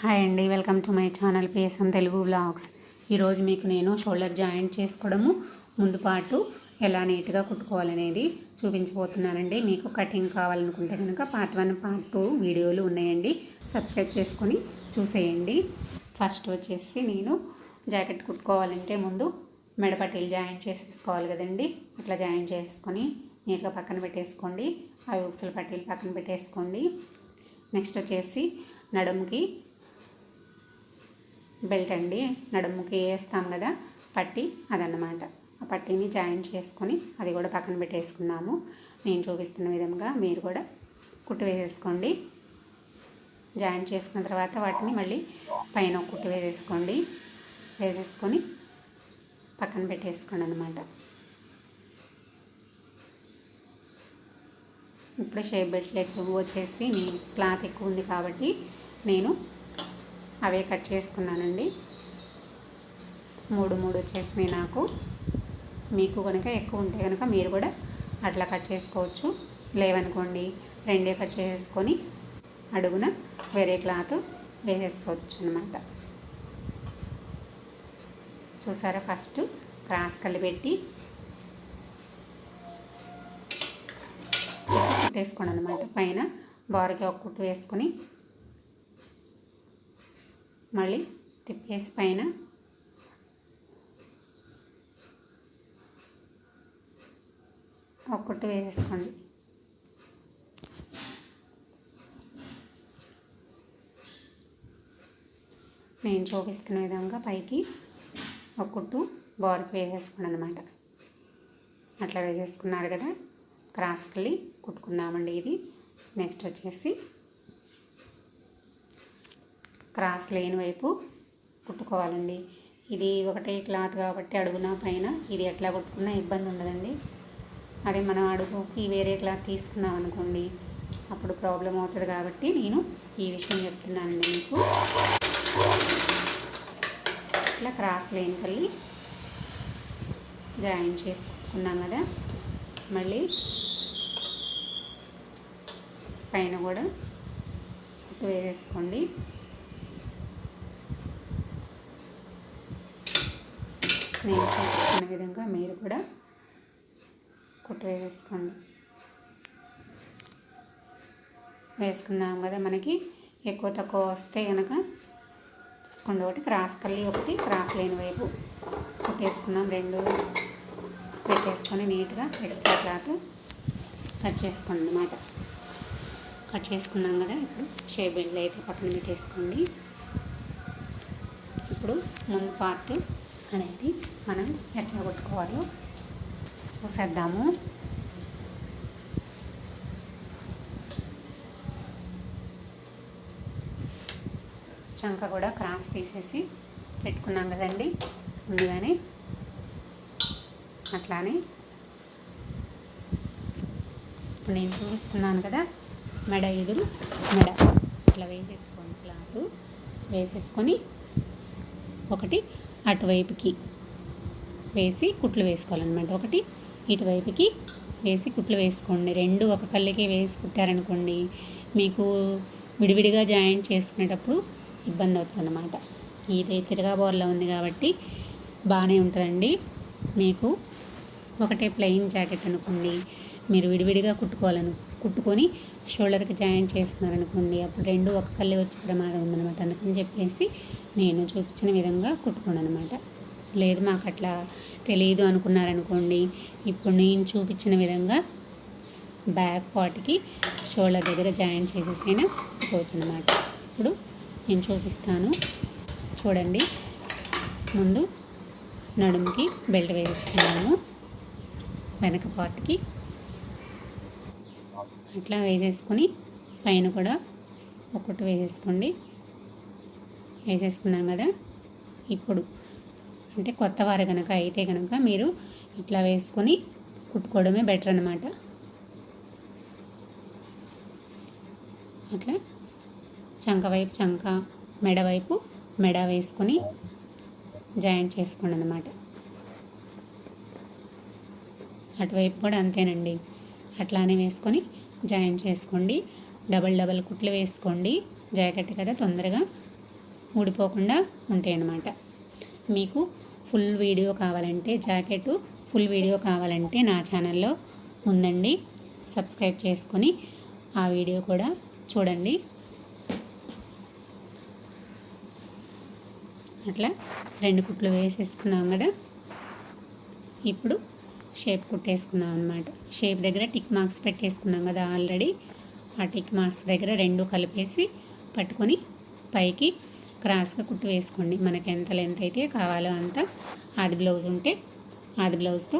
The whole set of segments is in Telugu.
హాయ్ అండి welcome to my channel P S M Telugu vlogs. ఈరోజు మీకు నేను షోల్డర్ జాయింట్ చేసుకోవడము ముందు పాటు ఎలా నీట్గా కుట్టుకోవాలనేది చూపించబోతున్నానండి. మీకు కటింగ్ కావాలనుకుంటే కనుక పార్ట్ వన్ పార్ట్ టూ వీడియోలు ఉన్నాయండి. సబ్స్క్రైబ్ చేసుకొని చూసేయండి. ఫస్ట్ వచ్చేసి నేను జాకెట్ కుట్టుకోవాలంటే ముందు మెడపట్టీలు జాయింట్ చేసేసుకోవాలి కదండి. అట్లా జాయింట్ చేసుకొని నీట్గా పక్కన పెట్టేసుకోండి. అవి ఉక్సుల పట్టీలు పక్కన పెట్టేసుకోండి. నెక్స్ట్ వచ్చేసి నడుముకి బెల్ట్ అండి నడుముకి వేస్తాం కదా పట్టి అదన్నమాట. ఆ పట్టీని జాయింట్ చేసుకొని అది కూడా పక్కన పెట్టేసుకున్నాము నేను చూపిస్తున్న విధంగా మీరు కూడా కుట్టు వేసేసుకోండి. జాయింట్ చేసుకున్న తర్వాత వాటిని మళ్ళీ పైన కుట్టు వేసేసుకోండి. వేసేసుకొని పక్కన పెట్టేసుకోండి అనమాట ఇప్పుడు షేప్ బెల్ట్లు వచ్చేసి నీ క్లాత్ ఎక్కువ ఉంది కాబట్టి నేను అవే కట్ చేసుకున్నానండి. మూడు మూడు వచ్చేసినాయి నాకు. మీకు కనుక ఎక్కువ ఉంటే కనుక మీరు కూడా అట్లా కట్ చేసుకోవచ్చు. లేవనుకోండి రెండే కట్ చేసుకొని అడుగున వేరే క్లాత్ వేసేసుకోవచ్చు అనమాట చూసారా ఫస్ట్ క్రాస్ కలిపెట్టి వేసుకోండి అనమాట పైన బార్కి ఒక కుట్టు వేసుకొని మళ్ళీ తిప్పేసి పైన. ఒక వేసేసుకోండి. నేను చూపిస్తున్న విధంగా పైకి ఒక కుట్టు బార్కి వేసేసుకోండి అనమాట అట్లా వేసేసుకున్నారు కదా. క్రాస్కి కుట్టుకుందామండి ఇది. నెక్స్ట్ వచ్చేసి క్రాస్ లేని వైపు కుట్టుకోవాలండి. ఇది ఒకటే క్లాత్ కాబట్టి అడుగున పైన ఇది ఎట్లా కుట్టుకున్నా ఇబ్బంది ఉండదండి. అదే మనం అడుగుకి వేరే క్లాత్ తీసుకున్నాం అనుకోండి అప్పుడు ప్రాబ్లం అవుతుంది కాబట్టి నేను ఈ విషయం చెప్తున్నానండి మీకు. ఇట్లా క్రాస్ లేని కలిగి జాయిన్ చేసుకున్నాం కదా మళ్ళీ పైన కూడా కుట్టు వేసేసుకోండి. నేను చూపించిన విధంగా మీరు కూడా కుట్టు వేసేసుకోండి వేసుకున్నాం కదా మనకి ఎక్కువ తక్కువ వస్తే కనుక చూసుకోండి. ఒకటి క్రాస్ కల్లి ఒకటి క్రాస్ లేని వైపు కుట్టేసుకున్నాం. రెండు పెట్టేసుకొని నీట్గా ఎక్స్ట్రా క్లాత్ కట్ చేసుకోండి అనమాట కట్ చేసుకున్నాం కదా ఇప్పుడు. షేప్ బెండ్లు అయితే పక్కన పెట్టేసుకోండి. ఇప్పుడు ముందు పార్ట్ అనేది మనం ఎట్లా కొట్టుకోవాలో చూసేద్దాము. చంక కూడా క్రాస్ తీసేసి పెట్టుకున్నాం కదండి ముందుగానే. అట్లానే ఇప్పుడు నేను చూపిస్తున్నాను కదా మెడ ఎదురు మెడ. ఇట్లా వేసేసుకోండి క్లాత్. వేసేసుకొని ఒకటి అటువైపుకి వేసి కుట్లు వేసుకోవాలన్నమాట. ఒకటి ఇటువైపుకి వేసి కుట్లు వేసుకోండి. రెండు ఒక కళ్ళకి వేసి కుట్టారనుకోండి మీకు విడివిడిగా జాయిన్ చేసుకునేటప్పుడు ఇబ్బంది అవుతుందన్నమాట. ఇది తిరగా బోర్లో ఉంది కాబట్టి బాగానే ఉంటుందండి. మీకు ఒకటే ప్లెయిన్ జాకెట్ అనుకోండి మీరు విడివిడిగా కుట్టుకోవాలను కుట్టుకొని షోల్డర్కి జాయిన్ చేసుకున్నారనుకోండి అప్పుడు రెండు ఒక కళ్ళి వచ్చే ప్రమాదం ఉందన్నమాట. అందుకని చెప్పేసి నేను చూపించిన విధంగా కుట్టుకోను అనమాట లేదు మాకు అట్లా తెలియదు అనుకున్నారనుకోండి ఇప్పుడు నేను చూపించిన విధంగా బ్యాక్ పార్ట్కి షోల్డర్ దగ్గర జాయిన్ చేసేసైనా కుట్టుకోవచ్చు అనమాట ఇప్పుడు నేను చూపిస్తాను. చూడండి. ముందు నడుముకి బెల్ట్ వేసుకున్నాము వెనక పార్ట్కి అట్లా వేసేసుకొని పైన కూడా ఒకటి వేసేసుకోండి. వేసేసుకున్నాం కదా. ఇప్పుడు అంటే కొత్త వారు కనుక అయితే కనుక మీరు ఇట్లా వేసుకొని కుట్టుకోవడమే బెటర్ అనమాట అట్లా చంక వైపు చంక మెడ వైపు మెడ వేసుకొని జాయింట్ చేసుకోండి అనమాట అటువైపు కూడా అంతేనండి. అట్లానే వేసుకొని జాయిన్ చేసుకోండి. డబల్ డబల్ కుట్లు వేసుకోండి. జాకెట్ కదా తొందరగా ఊడిపోకుండా ఉంటాయి అన్నమాట మీకు ఫుల్ వీడియో కావాలంటే జాకెట్ ఫుల్ వీడియో కావాలంటే నా ఛానల్లో ఉందండి. సబ్స్క్రైబ్ చేసుకొని ఆ వీడియో కూడా చూడండి. అట్లా రెండు కుట్లు వేసేసుకున్నాం కదా. ఇప్పుడు షేప్ కుట్టేసుకున్నాం అనమాట షేప్ దగ్గర టిక్ మార్క్స్ పెట్టేసుకున్నాం కదా ఆల్రెడీ. ఆ టిక్ మార్క్స్ దగ్గర రెండు కలిపేసి పట్టుకొని పైకి క్రాస్గా కుట్టు వేసుకోండి. మనకి ఎంత లెంత్ అయితే కావాలో అంత. ఆది బ్లౌజ్ ఉంటే ఆది బ్లౌజ్తో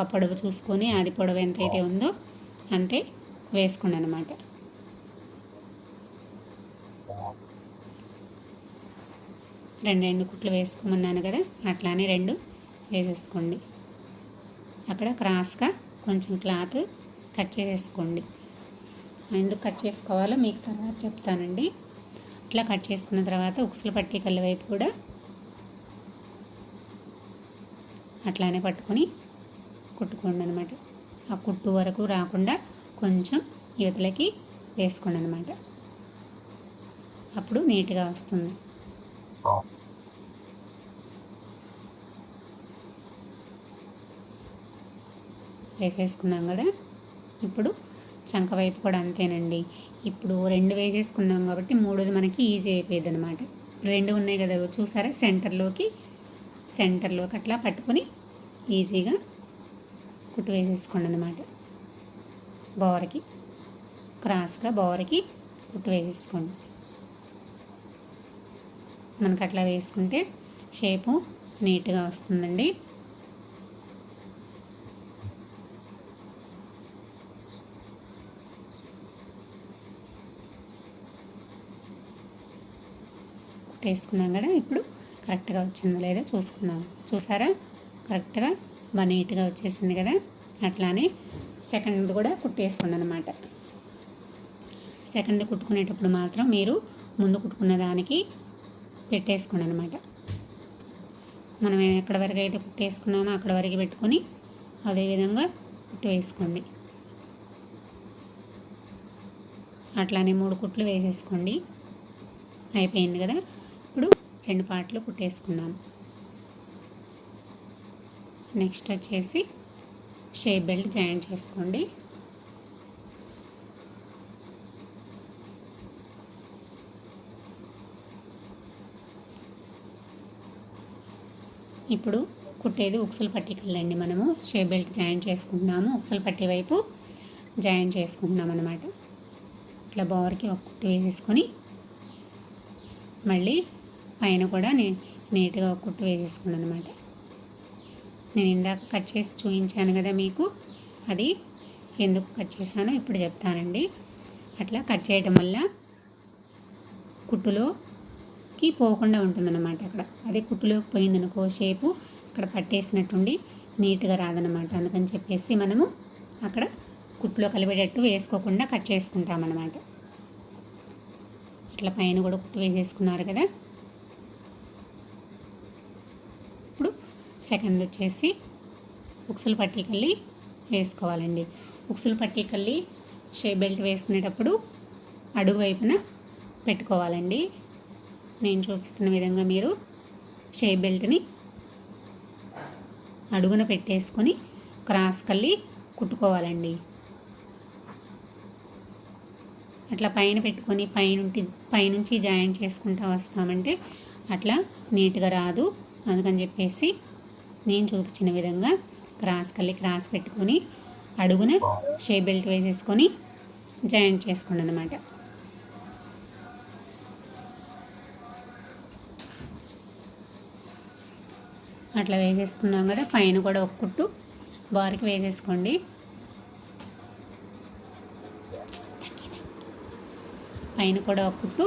ఆ పొడవు చూసుకొని ఆది పొడవు ఎంత అయితే ఉందో అంతే వేసుకోండి అనమాట రెండు రెండు కుట్లు వేసుకోమన్నాను కదా అట్లానే రెండు వేసేసుకోండి. అక్కడ క్రాస్గా కొంచెం క్లాత్ కట్ చేసేసుకోండి ఎందుకు కట్ చేసుకోవాలో మీకు తర్వాత చెప్తానండి. ఇట్లా కట్ చేసుకున్న తర్వాత ఉక్సులు పట్టి కళ్ళ వైపు కూడా అట్లానే పట్టుకొని కుట్టుకోండి అనమాట ఆ కుట్టు వరకు రాకుండా కొంచెం యువతలకి వేసుకోండి అనమాట అప్పుడు నీట్గా వస్తుంది. వేసేసుకున్నాం కదా. ఇప్పుడు చంక వైపు కూడా అంతేనండి. ఇప్పుడు రెండు వేసేసుకున్నాం కాబట్టి మూడోది మనకి ఈజీ అయిపోయింది అనమాట రెండు ఉన్నాయి కదా చూసారా? సెంటర్లోకి సెంటర్లోకి అట్లా పట్టుకొని ఈజీగా కుట్టు వేసేసుకోండి అనమాట బోర్కి క్రాస్గా బోర్కి కుట్టు వేసేసుకోండి. మనకు అట్లా వేసుకుంటే షేపు నీట్గా వస్తుందండి. వేసుకున్నాం కదా ఇప్పుడు కరెక్ట్గా వచ్చిందో లేదో చూసుకుందాం. చూసారా? కరెక్ట్గా బాగా నీట్గా వచ్చేసింది కదా? అట్లానే సెకండ్ కూడా కుట్టేసుకోండి అనమాట సెకండ్ కుట్టుకునేటప్పుడు మాత్రం మీరు ముందు కుట్టుకున్న దానికి పెట్టేసుకోండి అనమాట మనం ఎక్కడ వరకు అయితే కుట్టేసుకున్నామో అక్కడ వరకు పెట్టుకొని అదేవిధంగా కుట్టు వేసుకోండి. అట్లానే మూడు కుట్లు వేసేసుకోండి. అయిపోయింది కదా? ఇప్పుడు రెండు పాటలు కుట్టేసుకున్నాం నెక్స్ట్ వచ్చేసి షేప్ బెల్ట్ జాయిన్ చేసుకోండి. ఇప్పుడు కుట్టేది ఉక్సలు పట్టికలండి మనము. షేప్ బెల్ట్ జాయిన్ చేసుకుంటున్నాము. ఉక్సల పట్టి వైపు జాయిన్ చేసుకుంటున్నాం అనమాట ఇట్లా బోర్కి ఒక కుట్టు వేసేసుకొని మళ్ళీ పైన కూడా నేను నీట్గా ఒక కుట్టు వేసేసుకున్నాను అనమాట నేను ఇందాక కట్ చేసి చూపించాను కదా మీకు అది ఎందుకు కట్ చేశానో ఇప్పుడు చెప్తానండి. అట్లా కట్ చేయటం వల్ల కుట్టులోకి పోకుండా ఉంటుందన్నమాట అక్కడ. అదే కుట్టులోకి పోయిందనుకో షేపు అక్కడ పట్టేసినట్టుండి నీట్గా రాదనమాట అందుకని చెప్పేసి మనము అక్కడ కుట్టులో కలిపేటట్టు వేసుకోకుండా కట్ చేసుకుంటామన్నమాట. ఇట్లా పైన కూడా కుట్టు వేసేసుకున్నారు కదా ఇప్పుడు సెకండ్ వచ్చేసి ఉక్సులు పట్టికల్లి వేసుకోవాలండి. ఉక్సులు పట్టికల్లి షే బెల్ట్ వేసుకునేటప్పుడు అడుగు వైపున పెట్టుకోవాలండి. నేను చూపిస్తున్న విధంగా మీరు షే బెల్ట్ని అడుగున పెట్టేసుకొని క్రాస్ కల్లి కుట్టుకోవాలండి. అట్లా పైన పెట్టుకొని పైనుంటి పైనుంచి జాయిన్ చేసుకుంటూ వస్తామంటే అట్లా నీట్గా రాదు. అందుకని చెప్పేసి నేను చూపించిన విధంగా క్రాస్ కల్లి క్రాస్ పెట్టుకొని అడుగున షే బెల్ట్ వేసేసుకొని జాయిన్ చేసుకోండి అనమాట అట్లా వేసేసుకున్నాం కదా పైన కూడా ఒక కుట్టు బార్కి వేసేసుకోండి. పైన కూడా ఒక కుట్టు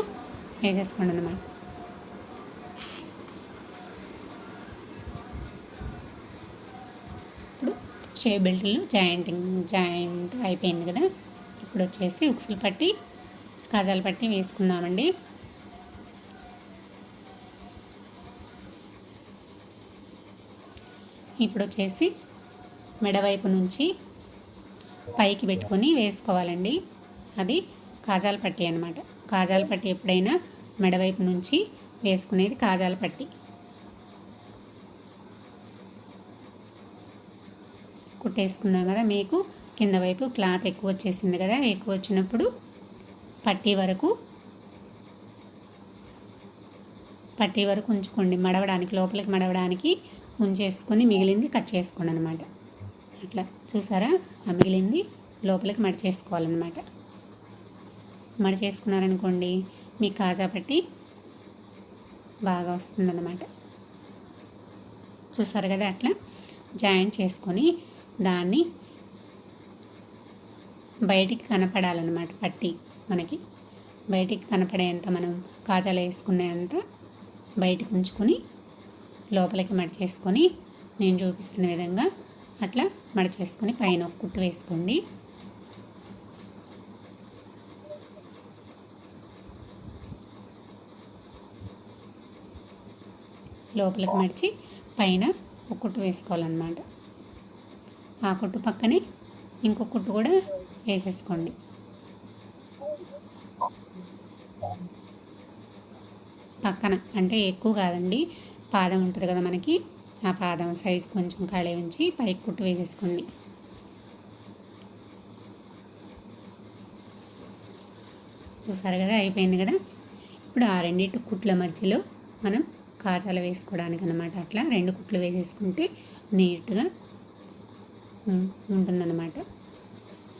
వేసేసుకోండి అనమాట షే బెల్ట్లు జాయింటింగ్ జాయింట్ అయిపోయింది కదా. ఇప్పుడు వచ్చేసి ఉక్సులు పట్టి కాజాలు పట్టి వేసుకుందామండి. ఇప్పుడు వచ్చేసి మెడవైపు నుంచి పైకి పెట్టుకొని వేసుకోవాలండి. అది కాజాల పట్టి అనమాట కాజాల పట్టి ఎప్పుడైనా మెడవైపు నుంచి వేసుకునేది కాజాల పట్టి. కుట్టేసుకున్నాం కదా మీకు. కింద వైపు క్లాత్ ఎక్కువ వచ్చేసింది కదా ఎక్కువ వచ్చినప్పుడు పట్టీ వరకు పట్టీ వరకు ఉంచుకోండి. మడవడానికి లోపలికి మడవడానికి ఉంచేసుకొని మిగిలింది కట్ చేసుకోండి అనమాట అట్లా చూసారా? ఆ మిగిలింది లోపలికి మడిచేసుకోవాలన్నమాట. మడిచేసుకున్నారనుకోండి మీ కాజా పట్టి బాగా వస్తుందన్నమాట. చూసారు కదా? అట్లా జాయింట్ చేసుకొని దాన్ని బయటికి కనపడాలన్నమాట పట్టి మనకి. బయటికి కనపడేంత మనం కాజాలు వేసుకునేంత బయటకు ఉంచుకొని లోపలికి మడిచేసుకొని నేను చూపిస్తున్న విధంగా అట్లా మడిచేసుకొని పైన ఒక కుట్టు వేసుకోండి. లోపలికి మడిచి పైన ఒక కుట్టు వేసుకోవాలన్నమాట. ఆ కుట్టు పక్కనే ఇంకో కుట్టు కూడా వేసేసుకోండి. పక్కన అంటే ఎక్కువ కాదండి పాదం ఉంటుంది కదా మనకి ఆ పాదం సైజు కొంచెం ఖాళీ ఉంచి పైకి కుట్టు వేసేసుకోండి. చూసారు కదా అయిపోయింది కదా? ఇప్పుడు ఆ రెండింటి కుట్ల మధ్యలో మనం కాజాలు వేసుకోవడానికి అనమాట అట్లా రెండు కుట్లు వేసేసుకుంటే నీట్గా ఉంటుందన్నమాట.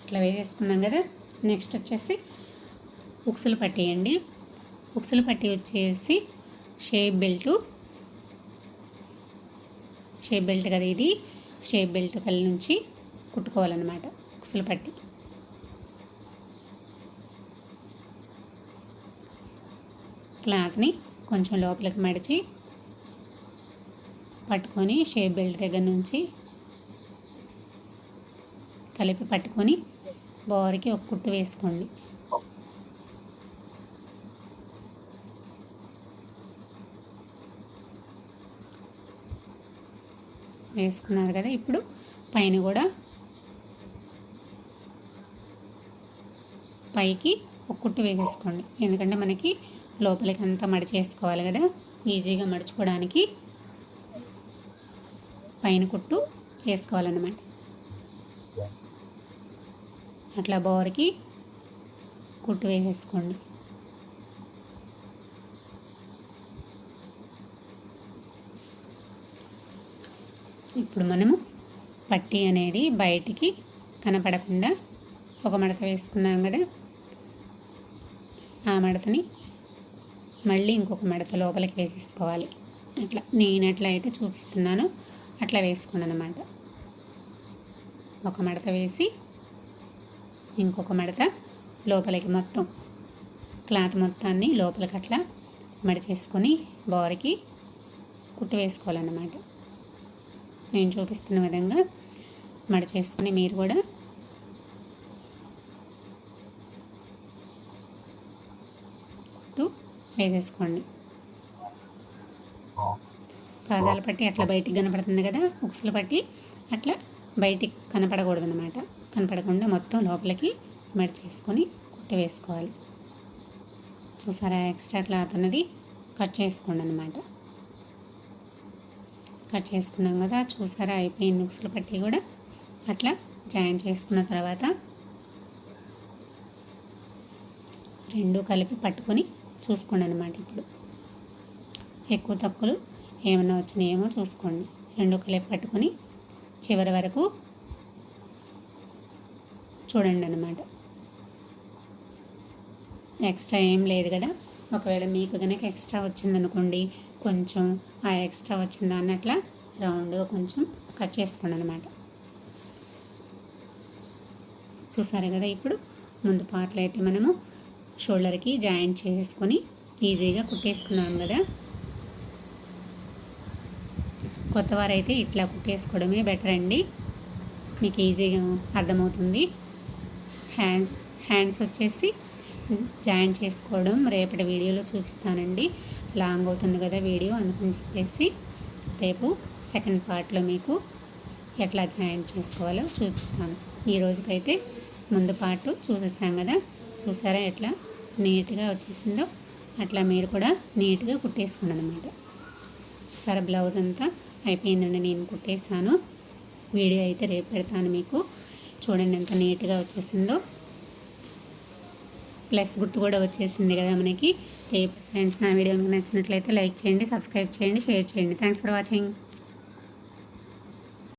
అట్లా వేసేసుకున్నాం కదా. నెక్స్ట్ వచ్చేసి ఉక్సులు పట్టేయండి. ఉక్సులు పట్టి వచ్చేసి షేప్ బెల్ట్. షేప్ బెల్ట్ కదా ఇది. షేప్ బెల్ట్ కళ్ళ నుంచి కుట్టుకోవాలన్నమాట ఉక్సులు పట్టి. క్లాత్ని కొంచెం లోపలికి మడిచి పట్టుకొని షేప్ బెల్ట్ దగ్గర నుంచి కలిపి పట్టుకొని బోరికి ఒక కుట్టు వేసుకోండి. వేసుకున్నారు కదా ఇప్పుడు పైన కూడా పైకి ఒక కుట్టు వేసేసుకోండి. ఎందుకంటే మనకి లోపలికి అంతా మడిచేసుకోవాలి కదా ఈజీగా మడుచుకోవడానికి పైన కుట్టు వేసుకోవాలన్నమాట. అట్లా బోర్కి కుట్టు వేసేసుకోండి. ఇప్పుడు మనము పట్టి అనేది బయటికి కనపడకుండా ఒక మడత వేసుకున్నాం కదా ఆ మడతని మళ్ళీ ఇంకొక మడత లోపలికి వేసేసుకోవాలి. అట్లా నేను ఎట్లా అయితే చూపిస్తున్నానో. అట్లా వేసుకోండి అనమాట ఒక మడత వేసి ఇంకొక మడత లోపలికి మొత్తం క్లాత్ మొత్తాన్ని లోపలికి అట్లా మడిచేసుకొని బోరికి కుట్టు వేసుకోవాలన్నమాట. నేను చూపిస్తున్న విధంగా మడిచేసుకొని మీరు కూడా కుట్టు వేసేసుకోండి. కాజాలు పట్టి అట్లా బయటికి కనపడుతుంది కదా ఉక్సులు పట్టి అట్లా బయటికి కనపడకూడదు అనమాట కనపడకుండా మొత్తం లోపలికి మడిచేసుకొని చేసుకొని వేసుకోవాలి. చూసారా ఎక్స్ట్రా క్లాత్ అన్నది కట్ చేసుకోండి అనమాట కట్ చేసుకున్నాం కదా చూసారా అయిపోయింది ఉక్సులు పట్టి కూడా. అట్లా జాయిన్ చేసుకున్న తర్వాత రెండు కలిపి పట్టుకొని చూసుకోండి అనమాట ఇప్పుడు. ఎక్కువ తక్కువలు ఏమైనా వచ్చినాయేమో చూసుకోండి. రెండు కలిపి పట్టుకొని చివరి వరకు చూడండి అనమాట ఎక్స్ట్రా ఏం లేదు కదా. ఒకవేళ మీకు కనుక ఎక్స్ట్రా వచ్చిందనుకోండి కొంచెం ఆ ఎక్స్ట్రా వచ్చిందా అన్నట్ల రౌండ్గా కొంచెం కట్ చేసుకోండి అనమాట చూసారు కదా ఇప్పుడు? ముందు పార్ట్లు అయితే మనము షోల్డర్కి జాయింట్ చేసుకొని ఈజీగా కుట్టేసుకున్నాం కదా. కొత్తవారైతే ఇట్లా కుట్టేసుకోవడమే బెటర్ అండి. మీకు ఈజీగా అర్థమవుతుంది. హ్యాండ్ హ్యాండ్స్ వచ్చేసి జాయిన్ చేసుకోవడం రేపటి వీడియోలో చూపిస్తానండి. లాంగ్ అవుతుంది కదా వీడియో అందుకని చెప్పేసి రేపు సెకండ్ పార్ట్లో మీకు ఎట్లా జాయిన్ చేసుకోవాలో చూపిస్తాను. ఈ రోజుకైతే ముందు పార్ట్ చూసేసాం కదా. చూసారా ఎట్లా నీట్గా వచ్చేసిందో? అట్లా మీరు కూడా నీట్గా కుట్టేసుకోండి అనమాట సరే బ్లౌజ్ అంతా అయిపోయిందండి నేను కుట్టేశాను. వీడియో అయితే రేపు పెడతాను మీకు. చూడండి ఎంత నీట్గా వచ్చేసిందో. ప్లస్ గుర్తు కూడా వచ్చేసింది కదా మనకి. ఫ్రెండ్స్ నా వీడియో నచ్చినట్లయితే లైక్ చేయండి సబ్స్క్రైబ్ చేయండి షేర్ చేయండి. Thanks for watching